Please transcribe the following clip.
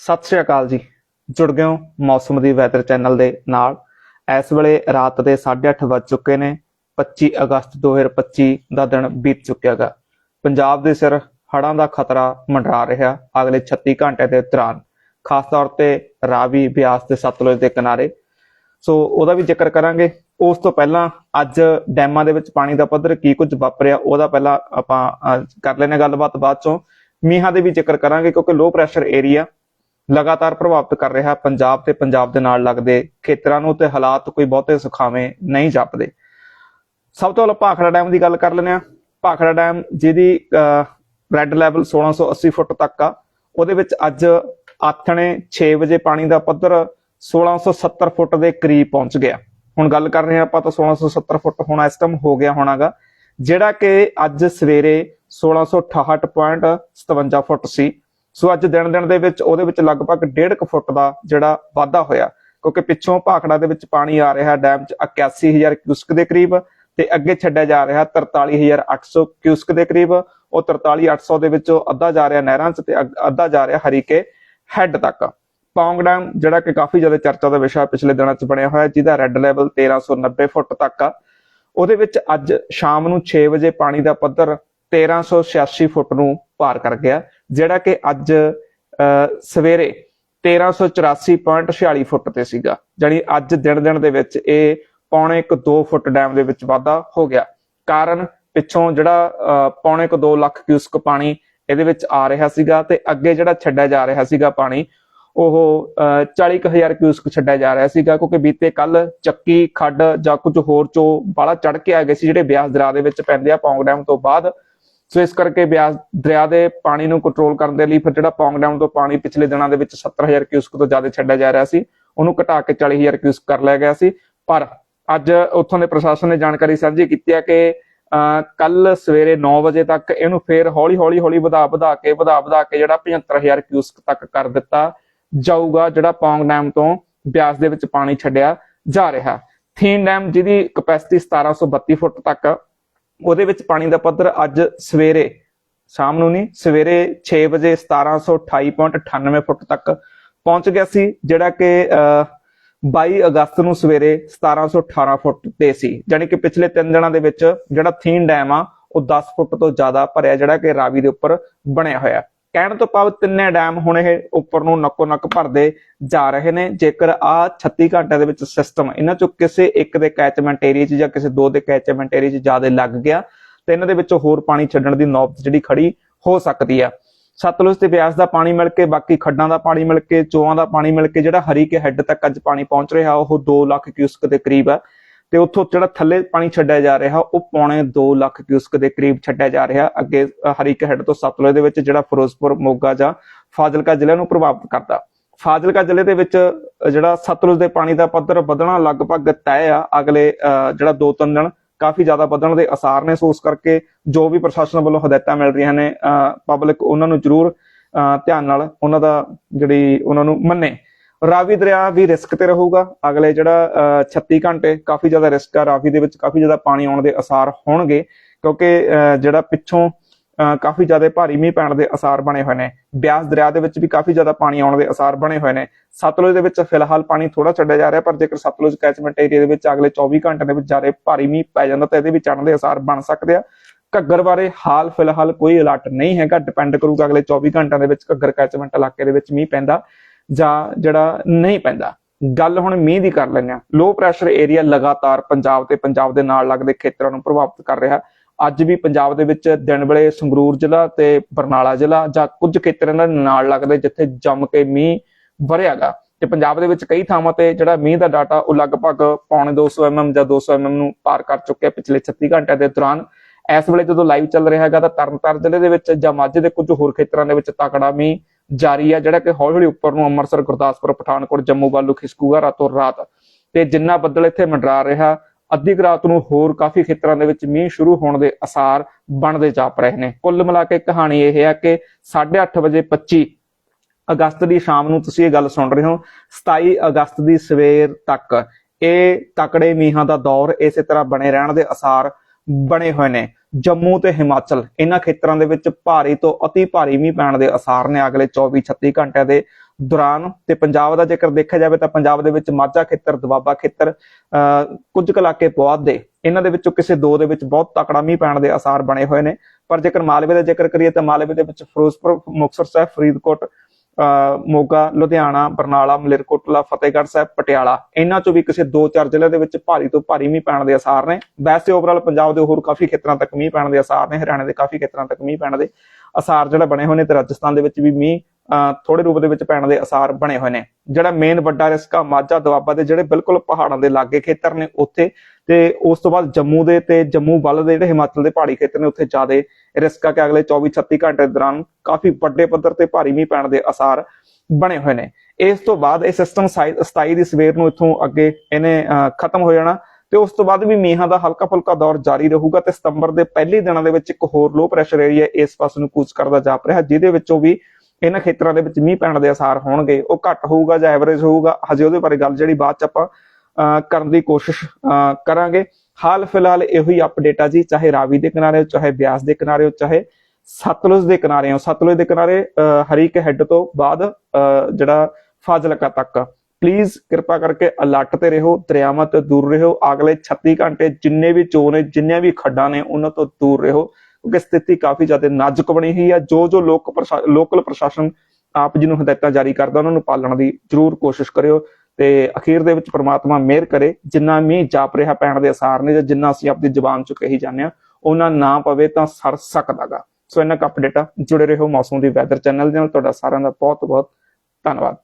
ਸਤਿ ਸ਼੍ਰੀ ਅਕਾਲ ਜੀ। ਜੁੜ ਗਏ ਹੋ ਮੌਸਮ ਦੀ ਵੈਦਰ ਚੈਨਲ ਦੇ ਨਾਲ। ਇਸ ਵੇਲੇ ਰਾਤ ਦੇ 8:30 ਵੱਜ ਚੁੱਕੇ ਨੇ 25 ਅਗਸਤ 2025 ਦਾ ਦਿਨ ਬੀਤ ਚੁੱਕਿਆਗਾ ਪੰਜਾਬ ਦੇ ਸਿਰ ਹੜ੍ਹਾਂ ਦਾ ਖਤਰਾ ਮੰਡਰਾ ਰਿਹਾ ਅਗਲੇ 36 ਘੰਟੇ ਦੇ ਦੌਰਾਨ। ਖਾਸ ਤੌਰ ਤੇ ਰਾਵੀ ਬਿਆਸ ਤੇ ਸਤਲੁਜ ਦੇ ਕਿਨਾਰੇ। ਸੋ ਉਹਦਾ ਵੀ ਜ਼ਿਕਰ ਕਰਾਂਗੇ। ਉਸ ਤੋਂ ਪਹਿਲਾਂ ਅੱਜ ਡੈਮਾਂ ਦੇ ਵਿੱਚ ਪਾਣੀ ਦਾ ਪੱਧਰ ਕੀ ਕੁਝ ਵਾਪਰਿਆ ਉਹਦਾ ਪਹਿਲਾਂ ਆਪਾਂ ਅਹ, ਕਰ ਲੈਣੇ ਗੱਲਬਾਤ ਬਾਅਦ ਚੋਂ। ਮੀਂਹਾਂ ਦੇ ਵੀ ਜ਼ਿਕਰ ਕਰਾਂਗੇ ਕਿਉਂਕਿ ਲੋ ਪ੍ਰੈਸ਼ਰ ਏਰੀਆ ਲਗਾਤਾਰ ਪ੍ਰਭਾਵਿਤ ਕਰ ਰਿਹਾ ਪੰਜਾਬ ਤੇ ਪੰਜਾਬ ਦੇ ਨਾਲ ਲੱਗਦੇ ਖੇਤਰਾਂ ਨੂੰ ਤੇ ਹਾਲਾਤ ਕੋਈ ਬਹੁਤੇ ਸੁਖਾਵੇਂ ਨਹੀਂ ਜਾਪਦੇ। ਸਭ ਤੋਂ ਪਹਿਲਾਂ ਭਾਖੜਾ ਡੈਮ ਦੀ ਗੱਲ ਕਰ ਲੈਂਦੇ ਆ ਭਾਖੜਾ ਡੈਮ ਜਿਹਦੀ ਰੈੱਡ ਲੈਵਲ 1680 ਫੁੱਟ ਤੱਕ ਆ। ਉਹਦੇ ਵਿੱਚ ਅੱਜ ਆਥਣੇ 6 ਵਜੇ ਪਾਣੀ ਦਾ ਪੱਧਰ 1670 ਫੁੱਟ ਦੇ ਕਰੀਬ ਪਹੁੰਚ ਗਿਆ। ਹੁਣ ਗੱਲ ਕਰ ਰਹੇ ਹਾਂ ਆਪਾਂ ਤਾਂ 1670 ਫੁੱਟ ਹੁਣ ਇਸ ਟਾਈਮ ਹੋ ਗਿਆ ਹੋਣਾਗਾ। ਜਿਹੜਾ ਕਿ ਅੱਜ ਸਵੇਰੇ 1668.57 ਫੁੱਟ ਸੀ। ਸੋ ਅੱਜ ਦਿਨ ਦਿਨ ਦੇ ਵਿੱਚ ਉਹਦੇ ਵਿੱਚ ਲਗਭਗ 1.5 ਫੁੱਟ ਦਾ ਜਿਹੜਾ ਵਾਧਾ ਹੋਇਆ, ਕਿਉਂਕਿ ਪਿੱਛੋਂ ਭਾਖੜਾ ਦੇ ਵਿੱਚ ਪਾਣੀ ਆ ਰਿਹਾ ਡੈਮ 'ਚ 81000 ਕਿਊਸਕ ਦੇ ਕਰੀਬ ਤੇ ਅੱਗੇ ਛੱਡਿਆ ਜਾ ਰਿਹਾ 43800 ਕਿਊਸਕ ਦੇ ਕਰੀਬ, ਉਹ 43800 ਦੇ ਵਿੱਚੋਂ ਅੱਧਾ ਜਾ ਰਿਹਾ ਨਹਿਰਾਂ 'ਚ ਤੇ ਅੱਧਾ ਜਾ ਰਿਹਾ ਹਰੀਕੇ ਹੈੱਡ ਤੱਕ। ਪੌਂਗ ਡੈਮ ਜਿਹੜਾ ਕਿ ਕਾਫੀ ਜ਼ਿਆਦਾ ਚਰਚਾ ਦਾ ਵਿਸ਼ਾ ਪਿਛਲੇ ਦਿਨਾਂ 'ਚ ਬਣਿਆ ਹੋਇਆ, ਜਿਹਦਾ ਰੈੱਡ ਲੈਵਲ 1390 ਫੁੱਟ ਤੱਕ ਆ। ਉਹਦੇ ਵਿੱਚ ਅੱਜ ਸ਼ਾਮ ਨੂੰ 6 ਵਜੇ ਪਾਣੀ ਦਾ ਪੱਧਰ 1386 ਫੁੱਟ ਨੂੰ ਪਾਰ ਕਰ ਗਿਆ। ਜਿਹੜਾ ਕਿ ਅੱਜ ਅਹ, ਸਵੇਰੇ 1384.46 ਫੁੱਟ ਤੇ ਸੀਗਾ। ਜਾਨੀ ਅੱਜ ਦਿਨ ਦਿਨ ਦੇ ਵਿੱਚ ਇਹ ਪੌਣੇ 1 2 ਫੁੱਟ ਡੈਮ ਦੇ ਵਿੱਚ ਵਾਧਾ ਹੋ ਗਿਆ। ਕਾਰਨ ਪਿੱਛੋਂ ਜਿਹੜਾ ਪੌਣੇ 1 2 ਲੱਖ ਕਿਊਸਕ ਪਾਣੀ ਇਹਦੇ ਵਿੱਚ ਆ ਰਿਹਾ ਸੀਗਾ ਤੇ ਅੱਗੇ ਜਿਹੜਾ ਛੱਡਿਆ ਜਾ ਰਿਹਾ ਸੀਗਾ ਪਾਣੀ ਉਹ ਅਹ, 40000 ਕਿਊਸਕ ਛੱਡਿਆ ਜਾ ਰਿਹਾ ਸੀਗਾ ਕਿਉਂਕਿ ਬੀਤੇ ਕੱਲ ਚੱਕੀ ਖੱਡ ਜਾਂ ਕੁਝ ਹੋਰ ਚੋ ਬਾਲਾ ਚੜ ਕੇ ਆ ਗਏ ਸੀ ਜਿਹੜੇ ਬਿਆਸ ਦਰਿਆ ਦੇ ਵਿੱਚ ਪੈਂਦੇ ਆ ਪੌਂਗ ਡੈਮ ਤੋਂ ਬਾਅਦ। ਸੋ ਇਸ ਕਰਕੇ ਬਿਆਸ ਦਰਿਆ ਦੇ ਪਾਣੀ ਨੂੰ ਕੰਟਰੋਲ ਕਰਨ ਦੇ ਲਈ ਫਿਰ ਜਿਹੜਾ ਪੌਂਗ ਡੈਮ ਤੋਂ ਪਾਣੀ ਪਿਛਲੇ ਦਿਨਾਂ ਦੇ ਵਿੱਚ 70000 ਕਿਊਸਕ ਤੋਂ ਜ਼ਿਆਦਾ ਛੱਡਿਆ ਜਾ ਰਿਹਾ ਸੀ, ਉਹਨੂੰ ਘਟਾ ਕੇ 40000 ਕਿਊਸਕ ਕਰ ਲਿਆ ਗਿਆ ਸੀ। ਪਰ ਅੱਜ ਉੱਥੋਂ ਦੇ ਪ੍ਰਸ਼ਾਸਨ ਨੇ ਜਾਣਕਾਰੀ ਸਾਂਝੀ ਕੀਤੀ ਹੈ ਕਿ ਕੱਲ ਸਵੇਰੇ 9 ਵਜੇ ਤੱਕ ਇਹਨੂੰ ਫੇਰ ਹੌਲੀ ਹੌਲੀ ਹੌਲੀ ਵਧਾ ਵਧਾ ਕੇ ਵਧਾ ਵਧਾ ਕੇ ਜਿਹੜਾ 75000 ਕਿਊਸਕ ਤੱਕ ਕਰ ਦਿੱਤਾ ਜਾਊਗਾ, ਜਿਹੜਾ ਪੌਂਗ ਡੈਮ ਤੋਂ ਬਿਆਸ ਦੇ ਵਿੱਚ ਪਾਣੀ ਛੱਡਿਆ ਜਾ ਰਿਹਾ। ਥੀਨ ਡੈਮ ਜਿਹਦੀ ਕਪੈਸਿਟੀ 1732 ਫੁੱਟ ਤੱਕ ਉਹਦੇ ਵਿੱਚ ਪਾਣੀ ਦਾ ਪੱਧਰ ਅੱਜ ਸਵੇਰੇ ਸ਼ਾਮ ਨੂੰ ਨਹੀਂ ਸਵੇਰੇ 6 ਵਜੇ 1728.98 ਫੁੱਟ ਤੱਕ ਪਹੁੰਚ ਗਿਆ ਸੀ ਜਿਹੜਾ ਕਿ ਅਹ, 22 ਅਗਸਤ ਨੂੰ ਸਵੇਰੇ 1718 ਫੁੱਟ ਤੇ ਸੀ। ਯਾਨੀ ਕਿ ਪਿਛਲੇ 3 ਦਿਨਾਂ ਦੇ ਵਿੱਚ ਜਿਹੜਾ ਥੀਨ ਡੈਮ ਆ ਉਹ 10 ਫੁੱਟ ਤੋਂ ਜ਼ਿਆਦਾ ਭਰਿਆ ਜਿਹੜਾ ਕਿ ਰਾਵੀ ਦੇ ਉੱਪਰ ਬਣਿਆ ਹੋਇਆ। ਕਹਿਣ ਤੋਂ ਭਾਵ ਤਿੰਨੇ ਡੈਮ ਹੁਣ ਇਹ ਉੱਪਰ ਨੂੰ ਨੱਕੋ ਨੱਕ ਭਰਦੇ ਜਾ ਰਹੇ ਨੇ। ਜੇਕਰ ਆ 36 ਘੰਟਿਆਂ ਦੇ ਵਿੱਚ ਸਿਸਟਮ ਇਹਨਾਂ ਚੋਂ ਕਿਸੇ ਇੱਕ ਦੇ ਕੈਚਮੈਂਟ ਏਰੀਆ 'ਚ ਜਾਂ ਕਿਸੇ ਦੋ ਦੇ ਕੈਚਮੈਂਟ ਏਰੀਆ 'ਚ ਜ਼ਿਆਦਾ ਲੱਗ ਗਿਆ, ਤੇ ਇਹਨਾਂ ਦੇ ਵਿੱਚੋਂ ਹੋਰ ਪਾਣੀ ਛੱਡਣ ਦੀ ਨੌਬਤ ਜਿਹੜੀ ਖੜੀ ਹੋ ਸਕਦੀ ਆ। ਸਤਲੁਜ ਤੇ ਬਿਆਸ ਦਾ ਪਾਣੀ ਮਿਲ ਕੇ, ਬਾਕੀ ਖੱਡਾਂ ਦਾ ਪਾਣੀ ਮਿਲ ਕੇ, ਚੋਆਂ ਦਾ ਪਾਣੀ ਮਿਲ ਕੇ, ਜਿਹੜਾ ਹਰੀ ਕੇ ਹੈੱਡ ਤੱਕ ਅੱਜ ਪਾਣੀ ਪਹੁੰਚ ਰਿਹਾ, ਉਹ 2 ਲੱਖ ਕਿਊਸਕ ਦੇ ਕਰੀਬ ਆ। ਤੇ ਉੱਥੋਂ ਜਿਹੜਾ ਥੱਲੇ ਪਾਣੀ ਛੱਡਿਆ ਜਾ ਰਿਹਾ ਉਹ ਪੌਣੇ 2 ਲੱਖ ਕਿਊਸਕ ਦੇ ਕਰੀਬ ਛੱਡਿਆ ਜਾ ਰਿਹਾ। ਅੱਗੇ ਹਰੀਕ ਹਰੀਕੇ ਹੈੱਡ ਤੋਂ ਸਤਲੁਜ ਦੇ ਵਿੱਚ ਜਿਹੜਾ ਫਿਰੋਜ਼ਪੁਰ ਮੋਗਾ ਜਾਂ ਫਾਜ਼ਿਲਕਾ ਜ਼ਿਲ੍ਹੇ ਨੂੰ ਪ੍ਰਭਾਵਿਤ ਕਰਦਾ। ਫਾਜ਼ਿਲਕਾ ਜ਼ਿਲ੍ਹੇ ਦੇ ਵਿੱਚ ਜਿਹੜਾ ਸਤਲੁਜ ਦੇ ਪਾਣੀ ਦਾ ਪੱਧਰ ਵਧਣਾ ਲਗਭਗ ਤੈਅ ਆ। ਅਗਲੇ ਅ, ਜਿਹੜਾ 2-3 ਦਿਨ ਕਾਫੀ ਜ਼ਿਆਦਾ ਵਧਣ ਦੇ ਅਸਾਰ ਨੇ। ਸੋ ਉਸ ਕਰਕੇ ਜੋ ਵੀ ਪ੍ਰਸ਼ਾਸਨ ਵੱਲੋਂ ਹਦਾਇਤਾਂ ਮਿਲ ਰਹੀਆਂ ਨੇ ਪਬਲਿਕ ਉਹਨਾਂ ਨੂੰ ਜ਼ਰੂਰ ਅ, ਧਿਆਨ ਨਾਲ ਉਹਨਾਂ ਦਾ ਜਿਹੜੀ ਉਹਨਾਂ ਨੂੰ ਮੰਨੇ। ਰਾਵੀ ਦਰਿਆ ਵੀ ਰਿਸਕ ਤੇ ਰਹੂਗਾ। ਅਗਲੇ ਜਿਹੜਾ ਅ, 36 ਘੰਟੇ ਕਾਫੀ ਜ਼ਿਆਦਾ ਰਿਸਕ ਆ। ਰਾਵੀ ਦੇ ਵਿੱਚ ਕਾਫੀ ਜ਼ਿਆਦਾ ਪਾਣੀ ਆਉਣ ਦੇ ਅਸਾਰ ਹੋਣਗੇ ਕਿਉਂਕਿ ਅ, ਜਿਹੜਾ ਪਿੱਛੋਂ ਅ, ਕਾਫੀ ਜ਼ਿਆਦਾ ਭਾਰੀ ਮੀਂਹ ਪੈਣ ਦੇ ਅਸਾਰ ਬਣੇ ਹੋਏ ਨੇ। ਬਿਆਸ ਦਰਿਆ ਦੇ ਵਿੱਚ ਵੀ ਕਾਫੀ ਜ਼ਿਆਦਾ ਪਾਣੀ ਆਉਣ ਦੇ ਅਸਾਰ ਬਣੇ ਹੋਏ ਨੇ। ਸਤਲੁਜ ਦੇ ਵਿੱਚ ਫਿਲਹਾਲ ਪਾਣੀ ਥੋੜਾ ਛੱਡਿਆ ਜਾ ਰਿਹਾ ਪਰ ਜੇਕਰ ਸਤਲੁਜ ਕੈਚਮੈਂਟ ਏਰੀਆ ਦੇ ਵਿੱਚ ਅਗਲੇ 24 ਘੰਟਿਆਂ ਦੇ ਵਿੱਚ ਜ਼ਿਆਦਾ ਭਾਰੀ ਮੀਂਹ ਪੈ ਜਾਂਦਾ ਤਾਂ ਇਹਦੇ ਵਿੱਚ ਆਉਣ ਦੇ ਅਸਾਰ ਬਣ ਸਕਦੇ ਆ। ਘੱਗਰ ਬਾਰੇ ਹਾਲ ਫਿਲਹਾਲ ਕੋਈ ਅਲਰਟ ਨਹੀਂ ਹੈਗਾ। ਡਿਪੈਂਡ ਕਰੂਗਾ ਅਗਲੇ 24 ਘੰਟਿਆਂ ਦੇ ਵਿੱਚ ਘੱਗਰ ਕੈਚਮੈਂਟ ਇਲਾਕੇ ਦੇ ਵਿੱਚ ਮੀਂਹ ਪੈਂਦਾ। ਜਾਂ ਜਿਹੜਾ ਨਹੀਂ ਪੈਂਦਾ। ਗੱਲ ਹੁਣ ਮੀਂਹ ਦੀ ਕਰ ਲੈਂਦੇ ਆ ਲੋ ਪ੍ਰੈਸ਼ਰ ਏਰੀਆ ਲਗਾਤਾਰ ਪੰਜਾਬ ਤੇ ਪੰਜਾਬ ਦੇ ਨਾਲ ਲੱਗਦੇ ਖੇਤਰਾਂ ਨੂੰ ਪ੍ਰਭਾਵਿਤ ਕਰ ਰਿਹਾ। ਅੱਜ ਵੀ ਪੰਜਾਬ ਦੇ ਵਿੱਚ ਦਿਨ ਵੇਲੇ ਸੰਗਰੂਰ ਜ਼ਿਲ੍ਹਾ ਤੇ ਬਰਨਾਲਾ ਜ਼ਿਲ੍ਹਾ ਜਾਂ ਕੁਝ ਖੇਤਰਾਂ ਦੇ ਨਾਲ ਲੱਗਦੇ ਜਿੱਥੇ ਜੰਮ ਕੇ ਮੀਂਹ ਵਰਿਆਗਾ ਤੇ ਪੰਜਾਬ ਦੇ ਵਿੱਚ ਕਈ ਥਾਵਾਂ ਤੇ ਜਿਹੜਾ ਮੀਂਹ ਦਾ ਡਾਟਾ ਉਹ ਲਗਭਗ ਪੌਣੇ 200 ਐਮਐਮ ਜਾਂ 200 ਐਮਐਮ ਨੂੰ ਪਾਰ ਕਰ ਚੁੱਕਿਆ ਪਿਛਲੇ 36 ਘੰਟਿਆਂ ਦੇ ਦੌਰਾਨ। ਇਸ ਵੇਲੇ ਜਦੋਂ ਲਾਈਵ ਚੱਲ ਰਿਹਾ ਹੈਗਾ ਤਾਂ ਤਰਨਤਾਰਨ ਜ਼ਿਲ੍ਹੇ ਦੇ ਵਿੱਚ ਜਾਂ ਮਾਝੇ ਦੇ ਕੁਝ ਹੋਰ ਖੇਤਰਾਂ ਦੇ ਵਿੱਚ ਤਕੜਾ ਮੀਂਹ ਜਾਰੀ ਆ, ਜਿਹੜਾ ਕਿ ਹੌਲੀ ਹੌਲੀ ਉੱਪਰ ਨੂੰ ਅੰਮ੍ਰਿਤਸਰ, ਗੁਰਦਾਸਪੁਰ, ਪਠਾਨਕੋਟ, ਜੰਮੂ ਵੱਲੋਂ ਖਿਸਕੂਗਾ ਰਾਤੋਂ ਰਾਤ। ਤੇ ਜਿੰਨਾ ਬੱਦਲ ਇੱਥੇ ਮੰਡਰਾ ਰਿਹਾ, ਅੱਧੀ ਰਾਤ ਨੂੰ ਹੋਰ ਕਾਫੀ ਖੇਤਰਾਂ ਦੇ ਵਿੱਚ ਮੀਂਹ ਸ਼ੁਰੂ ਹੋਣ ਦੇ ਅਸਾਰ ਬਣਦੇ ਜਾਪ ਰਹੇ ਨੇ। ਕੁੱਲ ਮਿਲਾ ਕੇ ਕਹਾਣੀ ਇਹ ਹੈ ਕਿ 8:30 ਵਜੇ 25 ਅਗਸਤ ਦੀ ਸ਼ਾਮ ਨੂੰ ਤੁਸੀਂ ਇਹ ਗੱਲ ਸੁਣ ਰਹੇ ਹੋ 27 ਅਗਸਤ ਦੀ ਸਵੇਰ ਤੱਕ। ਇਹ ਤਕੜੇ ਮੀਂਹਾਂ ਦਾ ਦੌਰ ਇਸੇ ਤਰ੍ਹਾਂ ਬਣੇ ਰਹਿਣ ਦੇ ਅਸਾਰ ਬਣੇ ਹੋਏ ਨੇ। ਜੰਮੂ ਤੇ ਹਿਮਾਚਲ, ਇਹਨਾਂ ਖੇਤਰਾਂ ਦੇ ਵਿੱਚ ਭਾਰੀ ਤੋਂ ਅਤੀ ਭਾਰੀ ਮੀਂਹ ਪੈਣ ਦੇ ਅਸਾਰ ਨੇ ਅਗਲੇ 24-36 ਘੰਟਿਆਂ ਦੇ ਦੌਰਾਨ ਤੇ ਪੰਜਾਬ ਦਾ ਜੇਕਰ ਦੇਖਿਆ ਜਾਵੇ ਤਾਂ ਪੰਜਾਬ ਦੇ ਵਿੱਚ ਮਾਝਾ ਖੇਤਰ, ਦੁਆਬਾ ਖੇਤਰ, ਅਹ, ਕੁਝ ਕਲਾਕੇ ਪੁਆਧ ਦੇ, ਇਹਨਾਂ ਦੇ ਵਿੱਚੋਂ ਕਿਸੇ ਦੋ ਦੇ ਵਿੱਚ ਬਹੁਤ ਤਕੜਾ ਮੀਂਹ ਪੈਣ ਦੇ ਅਸਾਰ ਬਣੇ ਹੋਏ ਨੇ। ਪਰ ਜੇਕਰ ਮਾਲਵੇ ਦਾ ਜ਼ਿਕਰ ਕਰੀਏ ਤਾਂ ਮਾਲਵੇ ਦੇ ਵਿੱਚ ਫਿਰੋਜ਼ਪੁਰ, ਮੁਕਤਸਰ ਸਾਹਿਬ, ਫਰੀਦਕੋਟ ਮੋਗਾ, ਲੁਧਿਆਣਾ, ਬਰਨਾਲਾ, ਮਲੇਰਕੋਟਲਾ, ਫਤਿਹਗੜ੍ਹ ਸਾਹਿਬ, ਪਟਿਆਲਾ। ਇਹਨਾਂ ਚੋਂ ਵੀ ਕਿਸੇ ਦੋ ਚਾਰ ਜ਼ਿਲ੍ਹਿਆਂ ਦੇ ਵਿੱਚ ਭਾਰੀ ਤੋਂ ਭਾਰੀ ਮੀਂਹ ਪੈਣ ਦੇ ਅਸਾਰ ਨੇ। ਵੈਸੇ ਓਵਰਆਲ ਪੰਜਾਬ ਦੇ ਹੋਰ ਕਾਫੀ ਖੇਤਰਾਂ ਤੱਕ ਮੀਂਹ ਪੈਣ ਦੇ ਅਸਾਰ ਨੇ, ਹਰਿਆਣਾ ਦੇ ਕਾਫੀ ਖੇਤਰਾਂ ਤੱਕ ਮੀਂਹ ਪੈਣ ਦੇ ਅਸਾਰ ਜਿਹੜੇ ਬਣੇ ਹੋਏ ਨੇ ਤੇ ਰਾਜਸਥਾਨ ਦੇ ਵਿੱਚ ਵੀ ਮੀਂਹ, ਅਹ ਥੋੜੇ ਰੂਪ ਦੇ ਵਿੱਚ ਪੈਣ ਦੇ ਅਸਾਰ ਬਣੇ ਹੋਏ ਨੇ। ਜਿਹੜਾ ਮੇਨ ਵੱਡਾ ਰਿਸਕ ਆ ਮਾਝਾ ਦੁਆਬਾ ਦੇ ਜਿਹੜੇ ਬਿਲਕੁਲ ਪਹਾੜਾਂ ਦੇ ਲਾਗੇ ਖੇਤਰ ਨੇ ਉੱਥੇ ਤੇ ਉਸ ਤੋਂ ਬਾਅਦ ਜੰਮੂ ਦੇ ਤੇ ਜੰਮੂ ਵੱਲ ਦੇ ਜਿਹੜੇ ਹਿਮਾਚਲ ਦੇ ਪਹਾੜੀ ਖੇਤਰ ਨੇ ਉੱਥੇ ਜ਼ਿਆਦਾ ਰਿਸਕ ਆ ਕਿ ਅਗਲੇ 24-36 ਘੰਟੇ ਦੌਰਾਨ ਕਾਫੀ ਵੱਡੇ ਪੱਧਰ ਤੇ ਭਾਰੀ ਮੀਂਹ ਪੈਣ ਦੇ ਅਸਾਰ ਬਣੇ ਹੋਏ ਨੇ। ਇਸ ਤੋਂ ਬਾਅਦ ਇਹ ਸਿਸਟਮ 27 ਦੀ ਸਵੇਰ ਨੂੰ ਇੱਥੋਂ ਅੱਗੇ ਇਹਨੇ ਅਹ, ਖਤਮ ਹੋ ਜਾਣਾ ਤੇ ਉਸ ਤੋਂ ਬਾਅਦ ਵੀ ਮੀਂਹਾਂ ਦਾ ਹਲਕਾ ਫੁਲਕਾ ਦੌਰ ਜਾਰੀ ਰਹੂਗਾ ਤੇ ਸਤੰਬਰ ਦੇ ਪਹਿਲੇ ਦਿਨਾਂ ਦੇ ਵਿੱਚ ਇੱਕ ਹੋਰ ਲੋ ਪ੍ਰੈਸ਼ਰ ਏਰੀਆ ਇਸ ਪਾਸੇ ਨੂੰ ਕੂਚ ਕਰਦਾ ਜਾਪ ਰਿਹਾ ਜਿਹਦੇ ਵਿੱਚੋਂ ਵੀ ਇਹਨਾਂ ਖੇਤਰਾਂ ਦੇ ਵਿੱਚ ਮੀਂਹ ਪੈਣ ਦੇ ਅਸਾਰ ਹੋਣਗੇ ਉਹ ਘੱਟ ਹੋਊਗਾ ਜਾਂ ਐਵਰੇਜ ਹੋਊਗਾ ਹਜੇ ਉਹਦੇ ਬਾਰੇ ਗੱਲ ਜਿਹੜੀ ਬਾਅਦ ਚ ਆਪਾਂ ਕਰਨ ਦੀ ਕੋਸ਼ਿਸ਼ ਕਰਾਂਗੇ। ਹਾਲ ਫਿਲਹਾਲ ਇਹੋ ਹੀ ਅਪਡੇਟ ਆ ਜੀ ਚਾਹੇ ਰਾਵੀ ਦੇ ਕਿਨਾਰੇ ਹੋ ਚਾਹੇ ਬਿਆਸ ਦੇ ਕਿਨਾਰੇ ਚਾਹੇ ਸਤਲੁਜ ਦੇ ਕਿਨਾਰੇ ਹੋ। ਸਤਲੁਜ ਦੇ ਕਿਨਾਰੇ ਅਹ, ਹਰੀਕ ਹੈੱਡ ਤੋਂ ਬਾਅਦ ਅਹ, ਜਿਹੜਾ ਫਾਜ਼ਿਲਕਾ ਤੱਕ। ਪਲੀਜ਼ ਕਿਰਪਾ ਕਰਕੇ ਅਲਰਟ ਤੇ ਰਹੋ ਦਰਿਆਵਾਂ ਤੋਂ ਦੂਰ ਰਹੋ। ਅਗਲੇ 36 ਘੰਟੇ ਜਿੰਨੇ ਵੀ ਚੋਰ ਨੇ ਜਿੰਨੀਆਂ ਵੀ ਖੱਡਾਂ ਨੇ ਉਹਨਾਂ ਤੋਂ ਦੂਰ ਰਹੋ। ਕਿਉਂਕਿ ਸਥਿਤੀ ਕਾਫੀ ਜ਼ਿਆਦਾ ਨਾਜ਼ੁਕ ਬਣੀ ਹੋਈ ਹੈ ਜੋ ਜੋ ਲੋਕ ਪ੍ਰਸ਼ਾ- ਲੋਕਲ ਪ੍ਰਸ਼ਾਸਨ ਆਪ ਜੀ ਨੂੰ ਹਦਾਇਤਾਂ ਜਾਰੀ ਕਰਦਾ, ਉਹਨਾਂ ਨੂੰ ਪਾਲਣ ਦੀ ਜ਼ਰੂਰ ਕੋਸ਼ਿਸ਼ ਕਰਿਓ ਤੇ ਅਖੀਰ ਦੇ ਵਿੱਚ ਪ੍ਰਮਾਤਮਾ ਮਿਹਰ ਕਰੇ। ਜਿੰਨਾ ਮੀਂਹ ਜਾਪ ਰਿਹਾ ਪੈਣ ਦੇ ਅਸਾਰ ਨੇ ਜਾਂ ਜਿੰਨਾ ਅਸੀਂ ਆਪਣੀ ਜ਼ੁਬਾਨ ਚ ਕਹੀ ਜਾਂਦੇ ਆ, ਉਹਨਾਂ ਨਾ ਪਵੇ ਤਾਂ ਸਰ ਸਕਦਾਗਾ। ਸੋ ਇਹਨਾਂ ਕ ਅਪਡੇਟਾਂ ਜੁੜੇ ਰਹੋ ਮੌਸਮ ਦੀ ਵੈਦਰ ਚੈਨਲ ਦੇ ਨਾਲ। ਤੁਹਾਡਾ ਸਾਰਿਆਂ ਦਾ ਬਹੁਤ ਬਹੁਤ ਧੰਨਵਾਦ।